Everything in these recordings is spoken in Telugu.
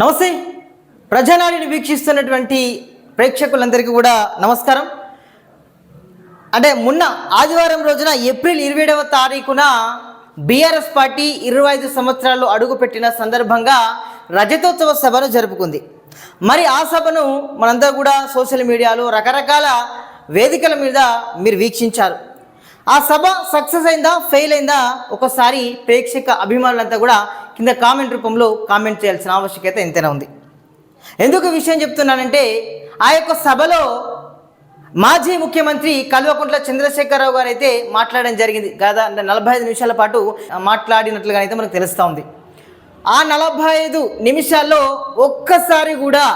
నమస్తే. ప్రజానాడిని వీక్షిస్తున్నటువంటి ప్రేక్షకులందరికీ కూడా నమస్కారం. అంటే మొన్న ఆదివారం రోజున ఏప్రిల్ ఇరవైడవ తారీఖున బీఆర్ఎస్ పార్టీ ఇరవై ఐదు సంవత్సరాలు అడుగుపెట్టిన సందర్భంగా రజతోత్సవ సభను జరుపుకుంది. మరి ఆ సభను మనందరూ కూడా సోషల్ మీడియాలో రకరకాల వేదికల మీద మీరు వీక్షించారు. ఆ సభ సక్సెస్ అయిందా ఫెయిల్ అయిందా? ఒకసారి ప్రేక్షక అభిమానులంతా కూడా కింద కామెంట్ రూపంలో కామెంట్ చేయాల్సిన ఆవశ్యకత ఎంతైనా ఉంది. ఎందుకు విషయం చెప్తున్నానంటే ఆ యొక్క సభలో మాజీ ముఖ్యమంత్రి కల్వకుంట్ల చంద్రశేఖరరావు గారు అయితే మాట్లాడడం జరిగింది. గత అంటే నలభై ఐదు నిమిషాల పాటు మాట్లాడినట్లుగా అయితే మనకు తెలుస్తూ ఉంది. ఆ నలభై ఐదు నిమిషాల్లో ఒక్కసారి కూడా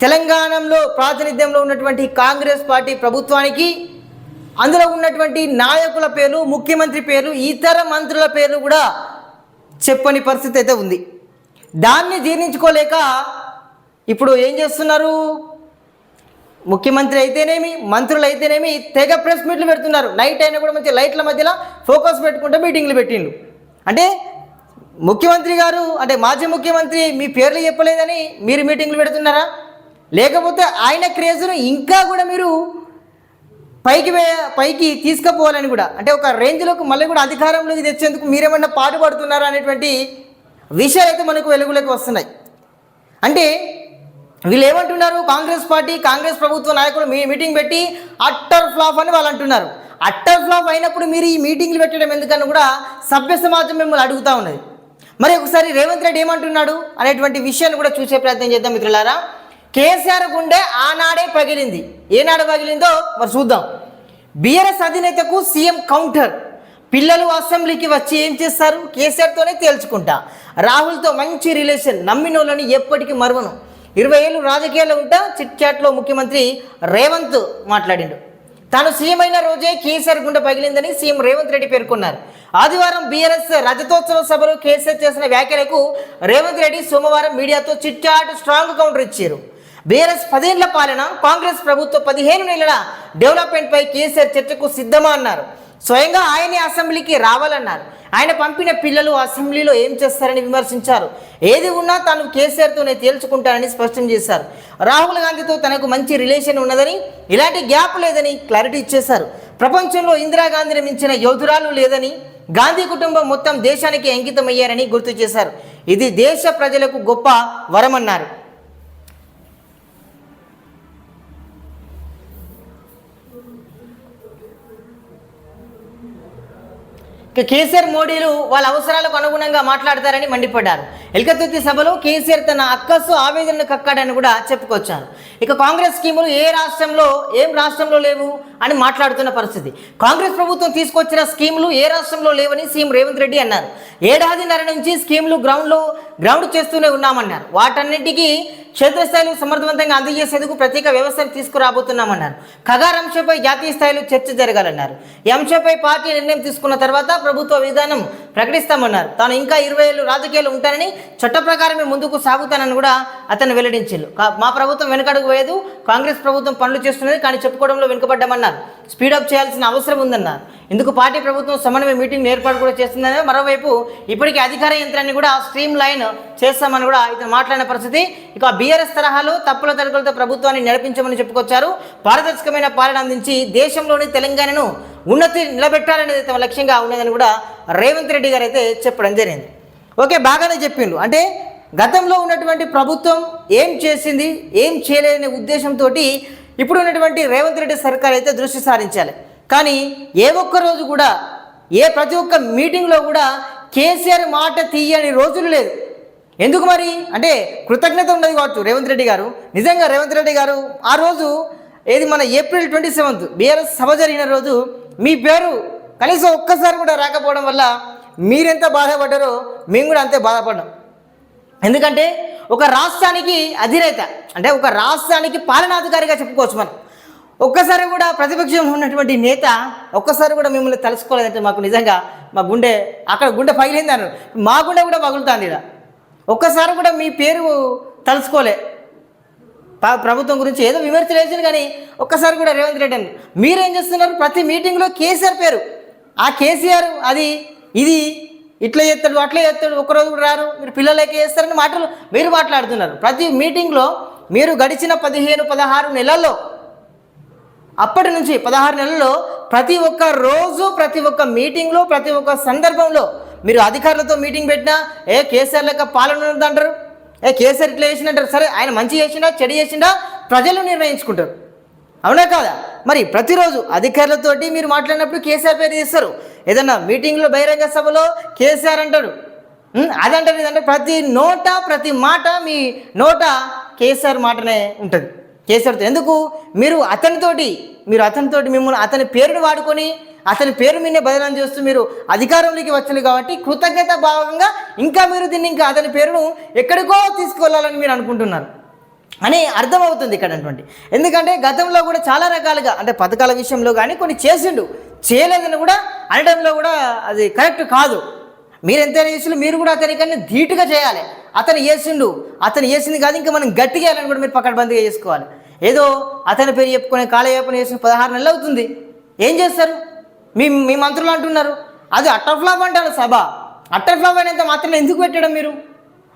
తెలంగాణలో ప్రాతినిధ్యంలో ఉన్నటువంటి కాంగ్రెస్ పార్టీ ప్రభుత్వానికి అందులో ఉన్నటువంటి నాయకుల పేర్లు ముఖ్యమంత్రి పేర్లు ఇతర మంత్రుల పేర్లు కూడా చెప్పని పరిస్థితి అయితే ఉంది. దాన్ని జీర్ణించుకోలేక ఇప్పుడు ఏం చేస్తున్నారు? ముఖ్యమంత్రి అయితేనేమి మంత్రులు అయితేనేమి తెగ ప్రెస్ మీట్లు పెడుతున్నారు. నైట్ అయినా కూడా మంచి లైట్ల మధ్యలో ఫోకస్ పెట్టుకుంటూ మీటింగ్లు పెట్టిండు అంటే ముఖ్యమంత్రి గారు అంటే మాజీ ముఖ్యమంత్రి మీ పేర్లు చెప్పలేదని మీరు మీటింగ్లు పెడుతున్నారా? లేకపోతే ఆయన క్రేజ్ను ఇంకా కూడా మీరు పైకి వే పైకి తీసుకుపోవాలని కూడా అంటే ఒక రేంజ్లోకి మళ్ళీ కూడా అధికారంలోకి తెచ్చేందుకు మీరేమన్నా పాటుపడుతున్నారా అనేటువంటి విషయాలు అయితే మనకు వెలుగులోకి వస్తున్నాయి. అంటే వీళ్ళు ఏమంటున్నారు కాంగ్రెస్ పార్టీ కాంగ్రెస్ ప్రభుత్వ నాయకులు మీ మీటింగ్ పెట్టి అట్టర్ ఫ్లాప్ అని వాళ్ళు అంటున్నారు. అట్టర్ ఫ్లాప్ అయినప్పుడు మీరు ఈ మీటింగ్లు పెట్టడం ఎందుకని కూడా సభ్య సమాజం మిమ్మల్ని అడుగుతూ ఉన్నది. మరి ఒకసారి రేవంత్ రెడ్డి ఏమంటున్నాడు అనేటువంటి విషయాన్ని కూడా చూసే ప్రయత్నం చేద్దాం మిత్రులారా. కేసీఆర్ గుండె ఆనాడే పగిలింది. ఏనాడు పగిలిందో మరి చూద్దాం. బీఆర్ఎస్ అధినేతకు సీఎం కౌంటర్. పిల్లలు అసెంబ్లీకి వచ్చి ఏం చేస్తారు? కేసీఆర్తోనే తేల్చుకుంటా. రాహుల్తో మంచి రిలేషన్ నమ్మినోళ్ళని ఎప్పటికీ మరువను. ఇరవై ఏళ్ళు రాజకీయాల్లో ఉంటా చిట్ చాట్లో ముఖ్యమంత్రి రేవంత్ మాట్లాడిండు. తాను సీఎం అయిన రోజే కేసీఆర్ గుండె పగిలిందని సీఎం రేవంత్ రెడ్డి పేర్కొన్నారు. ఆదివారం బీఆర్ఎస్ రజతోత్సవ సభలో కేసీఆర్ చేసిన వ్యాఖ్యలకు రేవంత్ రెడ్డి సోమవారం మీడియాతో చిట్చాట్ స్ట్రాంగ్ కౌంటర్ ఇచ్చారు. బీఆర్ఎస్ పదేళ్ళ పాలన కాంగ్రెస్ ప్రభుత్వ పదిహేను నెలల డెవలప్మెంట్ పై కేసీఆర్ చర్చకు సిద్ధమా అన్నారు. స్వయంగా ఆయనే అసెంబ్లీకి రావాలన్నారు. ఆయన పంపిన పిల్లలు అసెంబ్లీలో ఏం చేస్తారని విమర్శించారు. ఏది ఉన్నా తాను కేసీఆర్తోనే తేల్చుకుంటానని స్పష్టం చేశారు. రాహుల్ గాంధీతో తనకు మంచి రిలేషన్ ఉన్నదని ఇలాంటి గ్యాప్ లేదని క్లారిటీ ఇచ్చేశారు. ప్రపంచంలో ఇందిరాగాంధీని మించిన యోధురాలు లేదని గాంధీ కుటుంబం మొత్తం దేశానికి అంకితమయ్యారని గుర్తు చేశారు. ఇది దేశ ప్రజలకు గొప్ప వరమన్నారు. కేసీఆర్ మోడీలు వాళ్ళ అవసరాలకు అనుగుణంగా మాట్లాడతారని మండిపడ్డారు. ఎల్కతుర్తి సభలో కేసీఆర్ తన అక్కసు ఆవేదనను కక్కాడని కూడా చెప్పుకొచ్చారు. ఇక కాంగ్రెస్ స్కీములు ఏ రాష్ట్రంలో ఏం రాష్ట్రంలో లేవు అని మాట్లాడుతున్న పరిస్థితి. కాంగ్రెస్ ప్రభుత్వం తీసుకొచ్చిన స్కీములు ఏ రాష్ట్రంలో లేవని సీఎం రేవంత్ రెడ్డి అన్నారు. ఏడాదిన్నర నుంచి స్కీములు గ్రౌండ్లో గ్రౌండ్ చేస్తూనే ఉన్నామన్నారు. వాటన్నిటికీ క్షేత్రస్థాయిలో సమర్థవంతంగా అందజేసేందుకు ప్రత్యేక వ్యవస్థను తీసుకురాబోతున్నామన్నారు. కగార్ అంశంపై జాతీయ స్థాయిలో చర్చ జరగాలన్నారు. ఈ అంశంపై పార్టీ నిర్ణయం తీసుకున్న తర్వాత ప్రభుత్వ విధానం ప్రకటిస్తామన్నారు. తాను ఇంకా ఇరవై ఏళ్ళు రాజకీయాలు ఉంటానని చట్ట ప్రకారమే ముందుకు సాగుతానని కూడా అతను వెల్లడించారు. మా ప్రభుత్వం వెనకడుగు వేయదు కాంగ్రెస్ ప్రభుత్వం పనులు చేస్తున్నది కానీ చెప్పుకోవడంలో వెనుకబడ్డామన్నారు. స్పీడప్ చేయాల్సిన అవసరం ఉందన్నారు. ఇందుకు పార్టీ ప్రభుత్వం సమన్వయ మీటింగ్ ఏర్పాటు కూడా చేస్తుందని మరోవైపు ఇప్పటికీ అధికార యంత్రాన్ని కూడా స్ట్రీమ్ లైన్ చేస్తామని కూడా ఇతను మాట్లాడిన పరిస్థితి. ఇక బీఆర్ఎస్ తరహాలో తప్పుల తరగలతో ప్రభుత్వాన్ని నడిపించమని చెప్పుకొచ్చారు. పారదర్శకమైన పాలన అందించి దేశంలోని తెలంగాణను ఉన్నతి నిలబెట్టాలనేది తమ లక్ష్యంగా ఉన్నదని కూడా రేవంత్ రెడ్డి గారు అయితే చెప్పడం జరిగింది. ఓకే బాగానే చెప్పిండు. అంటే గతంలో ఉన్నటువంటి ప్రభుత్వం ఏం చేసింది ఏం చేయలేదనే ఉద్దేశంతో ఇప్పుడు ఉన్నటువంటి రేవంత్ రెడ్డి సర్కార్ అయితే దృష్టి సారించాలి. కానీ ఏ ఒక్క రోజు కూడా ఏ ప్రతి ఒక్క మీటింగ్లో కూడా కేసీఆర్ మాట తీయని రోజులు లేదు. ఎందుకు మరి? అంటే కృతజ్ఞత ఉండదు కావచ్చు రేవంత్ రెడ్డి గారు. నిజంగా రేవంత్ రెడ్డి గారు ఆ రోజు ఏది మన ఏప్రిల్ ట్వంటీ సెవెంత్ బీఆర్ఎస్ సభ జరిగిన రోజు మీ పేరు కనీసం ఒక్కసారి కూడా రాకపోవడం వల్ల మీరెంత బాధపడ్డారో మేము కూడా అంతే బాధపడ్డాం. ఎందుకంటే ఒక రాష్ట్రానికి అధినేత అంటే ఒక రాష్ట్రానికి పాలనాధికారిగా చెప్పుకోవచ్చు మనం. ఒక్కసారి కూడా ప్రతిపక్షం ఉన్నటువంటి నేత ఒక్కసారి కూడా మిమ్మల్ని తలుసుకోలేదంటే మాకు నిజంగా మా గుండె అక్కడ గుండె పగిలింది అన్నారు. మా గుండె కూడా పగులుతుంది ఇక్కడ ఒక్కసారి కూడా మీ పేరు తలుసుకోలే ప్రభుత్వం గురించి ఏదో విమర్శలు కానీ ఒక్కసారి కూడా రేవంత్ రెడ్డి అని మీరేం చేస్తున్నారు? ప్రతి మీటింగ్లో కేసీఆర్ పేరు. ఆ కేసీఆర్ అది ఇది ఇట్లా చేస్తాడు అట్లా చేస్తాడు ఒకరోజు కూడా రారు. మీరు పిల్లలకి చేస్తారని మాటలు మీరు మాట్లాడుతున్నారు. ప్రతి మీటింగ్లో మీరు గడిచిన పదిహేను పదహారు నెలల్లో అప్పటి నుంచి పదహారు నెలల్లో ప్రతి ఒక్క రోజు ప్రతి ఒక్క మీటింగ్లో ప్రతి ఒక్క సందర్భంలో మీరు అధికారులతో మీటింగ్ పెట్టినా ఏ కేసీఆర్ లెక్క పాలన ఉందంటారు ఏ కేసీఆర్ ఇట్లా చేసిందంటారు సరే ఆయన మంచి చేసిండా చెడు చేసిండా? ప్రజలు నిర్ణయించుకుంటారు. అవునా కాదా? మరి ప్రతిరోజు అధికారులతోటి మీరు మాట్లాడినప్పుడు కేసీఆర్ పేరు తీస్తారు. ఏదన్నా మీటింగ్లో బహిరంగ సభలో కేసీఆర్ అంటాడు. అదంటారు ఇదంటే ప్రతి నోట ప్రతి మాట మీ నోట కేసీఆర్ మాటనే ఉంటుంది. కేసీఆర్తో ఎందుకు? మీరు అతనితోటి మీరు అతనితోటి మిమ్మల్ని అతని పేరును వాడుకొని అతని పేరు మీదే బదనాం చేస్తూ మీరు అధికారంలోకి వచ్చారు కాబట్టి కృతజ్ఞత భావంగా ఇంకా మీరు దీన్ని ఇంకా అతని పేరును ఎక్కడికో తీసుకువెళ్ళాలని మీరు అనుకుంటున్నారు. అని అర్థమవుతుంది ఇక్కడ అటువంటి. ఎందుకంటే గతంలో కూడా చాలా రకాలుగా అంటే పథకాల విషయంలో కానీ కొన్ని చేసిండు. చేయలేదని కూడా అనడంలో కూడా అది కరెక్ట్ కాదు. మీరు ఎంతైనా చేసిండు మీరు కూడా అతనికన్నా ధీటుగా చేయాలి. అతను చేసిండు. అతను చేసింది కాదు ఇంకా మనం గట్టిగా చేయాలని కూడా మీరు పక్కడబందిగా చేసుకోవాలి. ఏదో అతని పేరు చెప్పుకొని కాలయాపన చేసిన పదహారు నెలలు అవుతుంది. ఏం చేస్తారు? మీ మీ మంత్రులు అంటున్నారు. అది అట్టర్ ఫ్లాప్ అంటారు సభ. అట్టర్ ఫ్లాప్ అనేంత మాత్రం ఎందుకు పెట్టడం మీరు?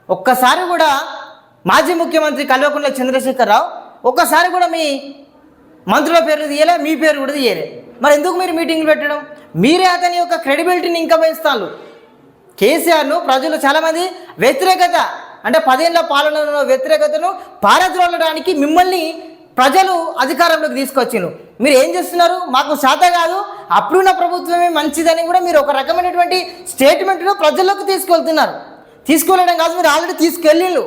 ఒక్కసారి కూడా మాజీ ముఖ్యమంత్రి కల్వకుంట్ల చంద్రశేఖరరావు ఒక్కసారి కూడా మీ మంత్రుల పేరు తీయలే మీ పేరు కూడా తీయలే. మరి ఎందుకు మీరు మీటింగ్లు పెట్టడం? మీరే అతని యొక్క క్రెడిబిలిటీని ఇంకా పెంచుతాను కేసీఆర్ను ప్రజలు చాలామంది వ్యతిరేకత అంటే పదేళ్ళ పాలనలో వ్యతిరేకతను పారద్రోలడానికి మిమ్మల్ని ప్రజలు అధికారంలోకి తీసుకొచ్చిండ్రు మీరు ఏం చేస్తున్నారు? మాకు శాత కాదు. అప్పుడున్న ప్రభుత్వమే మంచిదని కూడా మీరు ఒక రకమైనటువంటి స్టేట్మెంట్ను ప్రజల్లోకి తీసుకెళ్తున్నారు. తీసుకెళ్ళడం కాదు మీరు ఆల్రెడీ తీసుకెళ్ళిళ్ళు.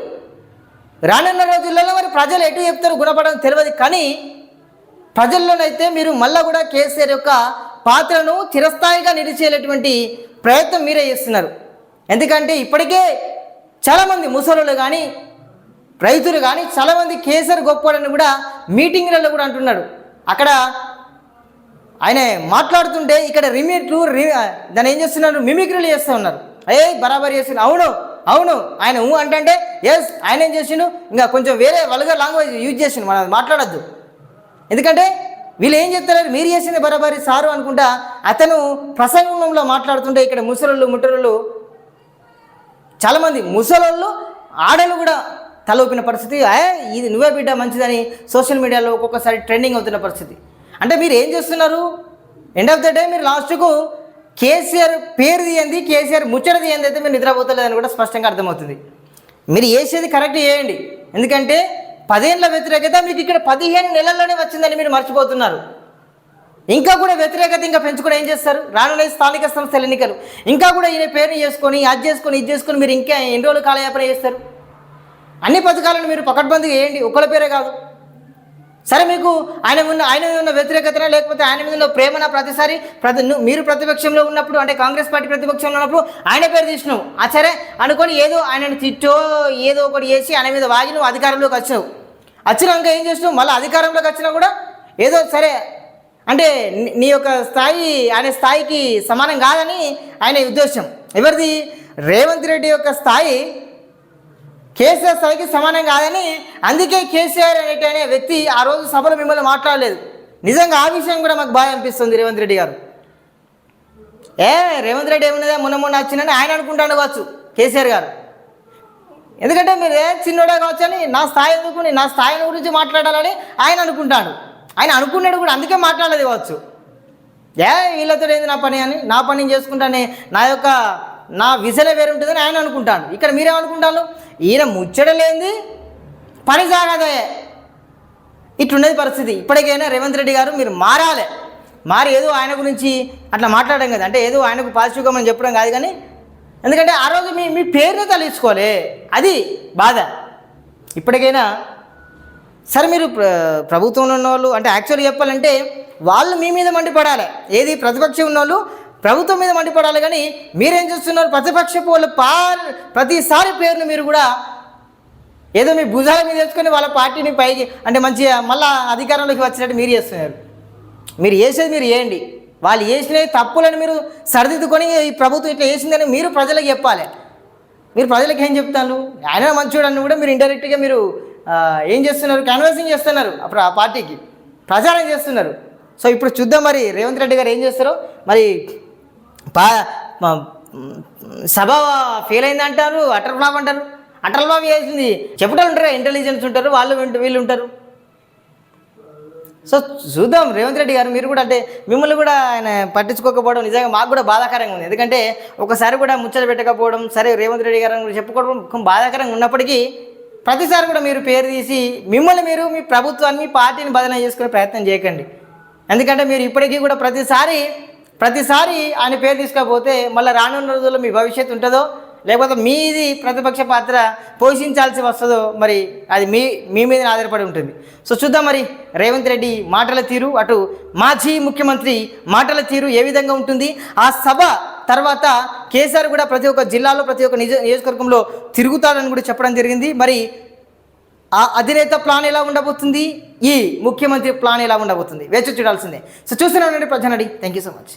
రానున్న రోజులలో మరి ప్రజలు ఎటు చెప్తారు? గుణపడడం తెలియదు. కానీ ప్రజల్లోనైతే మీరు మళ్ళీ కూడా కేసీఆర్ యొక్క పాత్రను చిరస్థాయిగా నిలిచేటటువంటి ప్రయత్నం మీరే చేస్తున్నారు. ఎందుకంటే ఇప్పటికే చాలామంది ముసలులు కానీ రైతులు కానీ చాలామంది కేసీఆర్ గొప్పవాడని కూడా మీటింగ్లలో కూడా అంటున్నాడు. అక్కడ ఆయన మాట్లాడుతుంటే ఇక్కడ రిమిట్లు రి దాన్ని ఏం చేస్తున్నారు? మిమిక్రీలు చేస్తూ ఉన్నారు. ఏ బరాబర్ చేస్తున్నారు. అవును అవును. ఆయన ఊ అంటే ఎస్ ఆయన ఏం చేసిండు? ఇంకా కొంచెం వేరే వల్గర్ లాంగ్వేజ్ యూజ్ చేసిండు. మనం మాట్లాడద్దు. ఎందుకంటే వీళ్ళు ఏం చెప్తున్నారు మీరు చేసింది బరాబరి సారు అనుకుంటా అతను ప్రసంగంలో మాట్లాడుతుంటే ఇక్కడ ముసలోళ్ళు ముట్టరులు చాలామంది ముసలోళ్ళు ఆడలు కూడా తలూపిన పరిస్థితి ఏ ఇది నువ్వే బిడ్డ మంచిదని సోషల్ మీడియాలో ఒక్కొక్కసారి ట్రెండింగ్ అవుతున్న పరిస్థితి. అంటే మీరు ఏం చేస్తున్నారు? ఎండ్ ఆఫ్ ద డే మీరు లాస్ట్కు కేసీఆర్ పేరు తీయండి కేసీఆర్ ముచ్చట తీయండి అయితే మీరు నిద్రపోతలేదని కూడా స్పష్టంగా అర్థమవుతుంది. మీరు చేసేది కరెక్ట్ చేయండి. ఎందుకంటే పదేళ్ళ వ్యతిరేకత మీకు ఇక్కడ పదిహేను నెలల్లోనే వచ్చిందని మీరు మర్చిపోతున్నారు. ఇంకా కూడా వ్యతిరేకత ఇంకా పెంచుకొని ఏం చేస్తారు? రానులే స్థానిక సంస్థల ఎన్నికలు. ఇంకా కూడా ఈయన పేరుని చేసుకొని అది చేసుకొని ఇది చేసుకొని మీరు ఇంకా ఎన్ని రోజులు కాలయాపన చేస్తారు? అన్ని పథకాలను మీరు పకడ్బందీ వేయండి. ఒకళ్ళ పేరే కాదు. సరే మీకు ఆయన ఉన్న ఆయన మీద ఉన్న వ్యతిరేకతన లేకపోతే ఆయన మీద ఉన్న ప్రేమన ప్రతిసారి? ప్రతి మీరు ప్రతిపక్షంలో ఉన్నప్పుడు అంటే కాంగ్రెస్ పార్టీ ప్రతిపక్షంలో ఉన్నప్పుడు ఆయన పేరు తీసినావు. ఆ సరే అనుకొని ఏదో ఆయనను తిట్టో ఏదో ఒకటి చేసి ఆయన మీద వాగి నువ్వు అధికారంలోకి వచ్చావు వచ్చినాక ఏం చేసినావు? మళ్ళీ అధికారంలోకి వచ్చినా కూడా ఏదో సరే అంటే నీ యొక్క స్థాయి ఆయన స్థాయికి సమానం కాదని ఆయన ఉద్దేశం. ఎవరిది? రేవంత్ రెడ్డి యొక్క స్థాయి కేసీఆర్ స్థాయికి సమానం కాదని అందుకే కేసీఆర్ అనేటనే వ్యక్తి ఆ రోజు సభలో మిమ్మల్ని మాట్లాడలేదు. నిజంగా ఆ విషయం కూడా మాకు బాగా అనిపిస్తుంది రేవంత్ రెడ్డి గారు. ఏ రేవంత్ రెడ్డి ఏమున్నదా? మొన్న మొన్న వచ్చిందని ఆయన అనుకుంటాను కావచ్చు కేసీఆర్ గారు. ఎందుకంటే మీరు ఏ చిన్నోడే కావచ్చు అని నా స్థాయి ఎందుకు? నా స్థాయి గురించి మాట్లాడాలని ఆయన అనుకుంటాడు. ఆయన అనుకున్నాడు కూడా అందుకే మాట్లాడలేదు కావచ్చు. ఏ వీళ్ళతో ఏంది నా పని అని? నా పని నేను చేసుకుంటానే. నా యొక్క నా విజలే వేరు ఉంటుందని ఆయన అనుకుంటాను ఇక్కడ మీరేమనుకుంటాను ఈయన ముచ్చడలేంది పని సాగదే ఇట్లున్నది పరిస్థితి. ఇప్పటికైనా రేవంత్ రెడ్డి గారు మీరు మారాలి. మారి ఏదో ఆయన గురించి అట్లా మాట్లాడడం కదా. అంటే ఏదో ఆయనకు పాజిటివ్గా మనం చెప్పడం కాదు కానీ ఎందుకంటే ఆ రోజు మీ మీ పేరునే తలుచుకోలే అది బాధ. ఇప్పటికైనా సరే మీరు ప్రభుత్వంలో ఉన్న వాళ్ళు అంటే యాక్చువల్గా చెప్పాలంటే వాళ్ళు మీ మీద మండిపడాలి. ఏది ప్రతిపక్షం ఉన్న వాళ్ళు ప్రభుత్వం మీద మండిపడాలి కానీ మీరేం చేస్తున్నారు? ప్రతిపక్షపు వాళ్ళు పా ప్రతిసారి పేరును మీరు కూడా ఏదో మీ భుజాల మీద వేసుకొని వాళ్ళ పార్టీని పైకి అంటే మంచిగా మళ్ళా అధికారంలోకి వచ్చినట్టు మీరు చేస్తున్నారు. మీరు చేసేది మీరు చేయండి. వాళ్ళు చేసిన తప్పులను మీరు సరిదిద్దుకొని ఈ ప్రభుత్వం ఇట్లా చేసిందని మీరు ప్రజలకు చెప్పాలి. మీరు ప్రజలకు ఏం చెప్తాను ఆయన మంచోడు అని కూడా మీరు ఇండైరెక్ట్గా మీరు ఏం చేస్తున్నారు? కన్వర్సింగ్ చేస్తున్నారు అప్పుడు ఆ పార్టీకి. ప్రచారం చేస్తున్నారు. సో ఇప్పుడు చూద్దాం మరి రేవంత్ రెడ్డి గారు ఏం చేస్తారో. మరి పా మా సభ ఫెయిల్ అయింది అంటారు అటర్ ఫ్లాప్ అంటారు. అటర్ ఫ్లాప్ చేసింది. చెప్పటం ఉంటారు ఇంటెలిజెన్స్ ఉంటారు వాళ్ళు వీళ్ళు ఉంటారు. సో చూద్దాం రేవంత్ రెడ్డి గారు మీరు కూడా అంటే మిమ్మల్ని కూడా ఆయన పట్టించుకోకపోవడం నిజంగా మాకు కూడా బాధాకరంగా ఉంది. ఎందుకంటే ఒకసారి కూడా ముచ్చట పెట్టకపోవడం సరే రేవంత్ రెడ్డి గారు చెప్పుకోవడం బాధాకరంగా ఉన్నప్పటికీ ప్రతిసారి కూడా మీరు పేరు తీసి మిమ్మల్ని మీరు మీ ప్రభుత్వాన్ని మీ పార్టీని బదనం చేసుకునే ప్రయత్నం చేయకండి. ఎందుకంటే మీరు ఇప్పటికీ కూడా ప్రతిసారి ప్రతిసారి ఆయన పేరు తీసుకోకపోతే మళ్ళీ రానున్న రోజుల్లో మీ భవిష్యత్తు ఉంటుందో లేకపోతే మీది ప్రతిపక్ష పాత్ర పోషించాల్సి వస్తుందో మరి అది మీ మీ మీద ఆధారపడి ఉంటుంది. సో చూద్దాం మరి రేవంత్ రెడ్డి మాటల తీరు అటు మాజీ ముఖ్యమంత్రి మాటల తీరు ఏ విధంగా ఉంటుంది? ఆ సభ తర్వాత కేసీఆర్ కూడా ప్రతి ఒక్క జిల్లాలో ప్రతి ఒక్క నిజ నియోజకవర్గంలో తిరుగుతాడని కూడా చెప్పడం జరిగింది. మరి ఆ అధినేత ప్లాన్ ఎలా ఉండబోతుంది? ఈ ముఖ్యమంత్రి ప్లాన్ ఎలా ఉండబోతుంది? వేచి చూడాల్సిందే. సో చూస్తూనే ఉండండి Prajanadi thank you so much